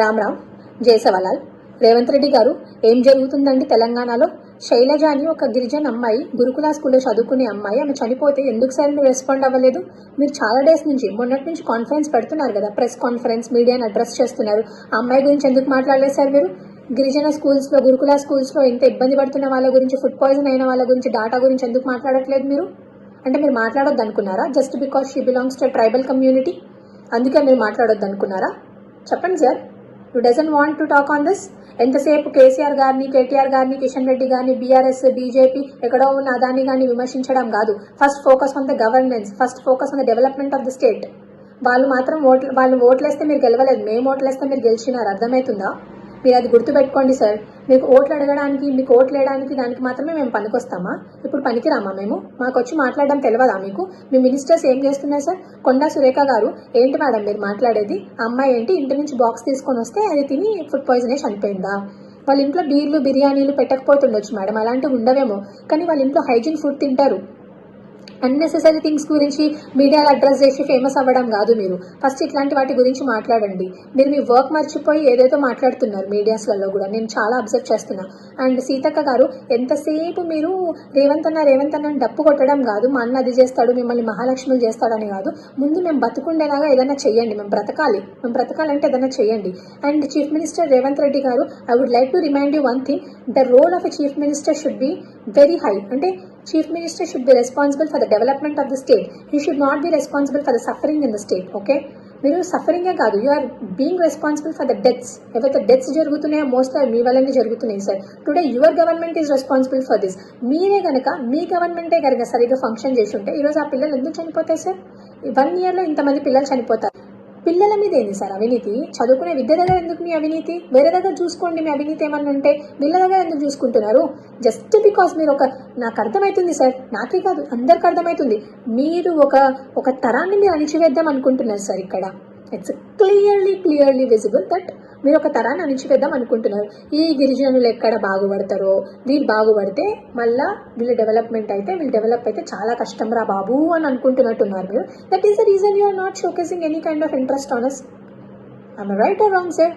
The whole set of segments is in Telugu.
రామ్ రామ్ జయసవలాల్. రేవంత్ రెడ్డి గారు ఏం జరుగుతుందండి తెలంగాణలో? శైలజ అని ఒక గిరిజన అమ్మాయి గురుకుల స్కూల్లో చదువుకునే అమ్మాయి ఆమె చనిపోతే ఎందుకు సార్ నువ్వు రెస్పాండ్ అవ్వలేదు? మీరు చాలా డేస్ నుంచి మొన్నటి నుంచి కాన్ఫరెన్స్ పెడుతున్నారు కదా ప్రెస్ కాన్ఫరెన్స్ మీడియాని అడ్రస్ చేస్తున్నారు. ఆ అమ్మాయి గురించి ఎందుకు మాట్లాడలేదు సార్ మీరు? గిరిజన స్కూల్స్లో గురుకుల స్కూల్స్లో ఎంత ఇబ్బంది పడుతున్న వాళ్ళ గురించి ఫుడ్ పాయిజన్ అయిన వాళ్ళ గురించి డాటా గురించి ఎందుకు మాట్లాడట్లేదు మీరు? అంటే మీరు మాట్లాడొద్దు అనుకున్నారా? Just because she belongs to tribal community అందుకే మీరు మాట్లాడొద్దు అనుకున్నారా? చెప్పండి sir. You doesn't want to talk on this ఎంతసేపు కేసీఆర్ గారిని కేటీఆర్ గారిని కిషన్ రెడ్డి గారిని బీఆర్ఎస్ బీజేపీ ఎక్కడో ఉన్న అదాని గారిని విమర్శించడం కాదు. First focus on the governance first focus on the development of the state వాళ్ళు మాత్రం ఓట్లు వాళ్ళు ఓట్లేస్తే మీరు గెలవలేదు. మేము ఓట్లేస్తే మీరు గెలిచినారు. అర్థమవుతుందా? మీరు అది గుర్తుపెట్టుకోండి సార్. మీకు ఓట్లు అడగడానికి మీకు ఓట్లు వేయడానికి దానికి మాత్రమే మేము పనికొస్తామా? ఇప్పుడు పనికిరామా మేము? మాకు వచ్చి మాట్లాడడం తెలియదా మీకు? మీ మినిస్టర్స్ ఏం చేస్తున్నారు సార్? కొండా సురేఖ గారు ఏంటి మేడం మీరు మాట్లాడేది? అమ్మాయి ఏంటి? ఇంటి నుంచి బాక్స్ తీసుకొని వస్తే అది తిని ఫుడ్ పాయిజన్ అయి చనిపోయిందా? వాళ్ళ ఇంట్లో బీర్లు బిర్యానీలు పెట్టకపోతుండొచ్చు మేడం. అలాంటివి ఉండవేమో. కానీ వాళ్ళ ఇంట్లో హైజీన్ ఫుడ్ తింటారు. అన్నెసెసరీ థింగ్స్ గురించి మీడియాలో అడ్రస్ చేసి ఫేమస్ అవ్వడం కాదు మీరు. ఫస్ట్ ఇట్లాంటి వాటి గురించి మాట్లాడండి. మీరు మీ వర్క్ మర్చిపోయి ఏదైతే మాట్లాడుతున్నారు మీడియాస్లలో కూడా. నేను చాలా అబ్జర్వ్ చేస్తున్నా. అండ్ సీతక్క గారు ఎంతసేపు మీరు రేవంత్ అన్న రేవంత్ అన్న డప్పు కొట్టడం కాదు మా అన్న అది చేస్తాడు మిమ్మల్ని మహాలక్ష్ములు చేస్తాడని కాదు. ముందు మేము బతుకుండేలాగా ఏదైనా చేయండి మేము బ్రతకాలి. మేము బ్రతకాలంటే ఏదైనా చేయండి and chief minister Revanth Reddy garu I would like to remind you one thing the role of a chief minister should be very high అంటే chief minister should be responsible for the development of the state he should not be responsible for the suffering in the state okay మీరు సఫరింగే కాదు. You are being responsible for the deaths ఏవైతే డెత్స్ జరుగుతున్నాయో మోస్ట్ మీ వల్లనే జరుగుతున్నాయి sir today your government is responsible for this మీరే కనుక మీ గవర్నమెంటే కనుక సరిగ్గా ఫంక్షన్ చేసి ఉంటే ఈరోజు ఆ పిల్లలు ఎందుకు చనిపోతాయి సార్ వన్ ఇయర్లో ఇంతమంది పిల్లలు చనిపోతారు. పిల్లల మీద ఏంది సార్ అవినీతి? చదువుకునే విద్య దగ్గర ఎందుకు మీ అవినీతి? వేరే దగ్గర చూసుకోండి మీ అవినీతి ఏమన్నా ఉంటే వీళ్ళ దగ్గర ఎందుకు చూసుకుంటున్నారు? జస్ట్ బికాస్ మీరు ఒక నాకు అర్థమవుతుంది సార్. నాకే కాదు అందరికి అర్థమవుతుంది మీరు ఒక ఒక తరాన్ని మీరు అణిచివేద్దాం అనుకుంటున్నారు సార్ ఇక్కడ. It's clearly clearly visible that మీరు ఒక తరాన్ని అణిచివేద్దాం అనుకుంటున్నారు. ఈ గిరిజనులు ఎక్కడ బాగుపడతారో వీళ్ళు బాగుపడితే మళ్ళా వీళ్ళు డెవలప్మెంట్ అయితే వీళ్ళు డెవలప్ అయితే చాలా కష్టం రా బాబు అని అనుకుంటున్నట్టున్నారు మీరు. That is the reason you are not showcasing any kind of interest on us I'm right or wrong sir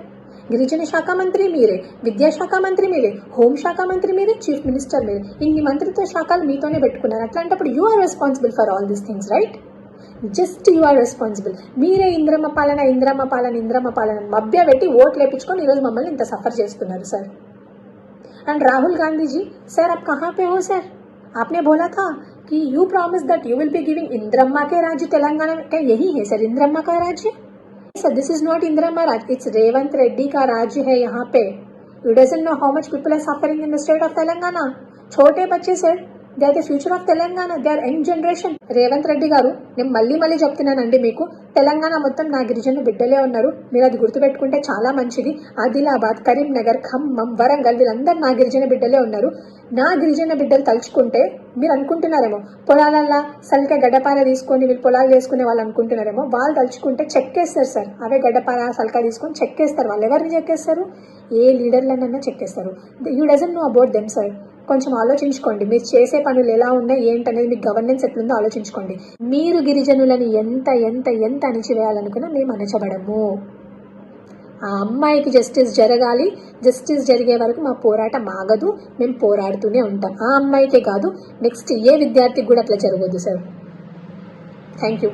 గిరిజన శాఖ మంత్రి మీరే విద్యాశాఖ మంత్రి మీరే హోంశాఖ మంత్రి మీరే చీఫ్ మినిస్టర్ మీరే. ఇన్ని మంత్రిత్వ శాఖలు మీతోనే పెట్టుకున్నారు. అట్లాంటప్పుడు you are responsible for all these things right just you are responsible మీరే ఇంద్రమ్మ పాలన ఇంద్రమ్మ పాలన ఇంద్రమ్మ పాలన మభ్య పెట్టి ఓట్లు వేపించుకొని ఈరోజు మమ్మల్ని ఇంత సఫర్ చేస్తున్నారు sir and Rahul Gandhi ji sir आप कहाँ पे हो सर आपने बोला था कि you promise that you will be giving Indiramma के राज्य तेलंगाना में क्या यही है सर इंद्रम्मा का राज्य sir this is not Indiramma राज्य इट्स रेवंत रेड्डी का राज्य है यहाँ पे you doesn't know how much people are suffering in the state of Telangana छोटे बच्चे sir they are the future of Telangana they are young generation Revanth Reddy garu నేను మళ్ళీ మళ్ళీ చెప్తున్నానండి మీకు. తెలంగాణ మొత్తం నా గిరిజన బిడ్డలే ఉన్నారు. మీరు అది గుర్తుపెట్టుకుంటే చాలా మంచిది. ఆదిలాబాద్ కరీంనగర్ ఖమ్మం వరంగల్ వీళ్ళందరూ నా గిరిజన బిడ్డలే ఉన్నారు. నా గిరిజన బిడ్డలు తలుచుకుంటే మీరు అనుకుంటున్నారేమో పొలాలల్లా సలిక గడ్డపార తీసుకొని వీళ్ళు పొలాలు చేసుకునే వాళ్ళు అనుకుంటున్నారేమో వాళ్ళు తలుచుకుంటే చెక్కేస్తారు సార్. అవే గడ్డపార సలిక తీసుకొని చెక్కేస్తారు. వాళ్ళు ఎవరిని చెక్కేస్తారు? ఏ లీడర్లనన్నా చెక్కేస్తారు. You doesn't know about them sir కొంచెం ఆలోచించుకోండి. మీరు చేసే పనులు ఎలా ఉన్నాయి ఏంటనేది మీ గవర్నెన్స్ ఎట్లుందో ఆలోచించుకోండి. మీరు గిరిజనులని ఎంత ఎంత ఎంత అణిచివేయాలనుకున్నా మేము అణచబడము. ఆ అమ్మాయికి జస్టిస్ జరగాలి. జస్టిస్ జరిగే వరకు మా పోరాటం ఆగదు. మేము పోరాడుతూనే ఉంటాం. ఆ అమ్మాయికే కాదు నెక్స్ట్ ఏ విద్యార్థికి కూడా అట్లా జరగదు సార్ థ్యాంక్ యూ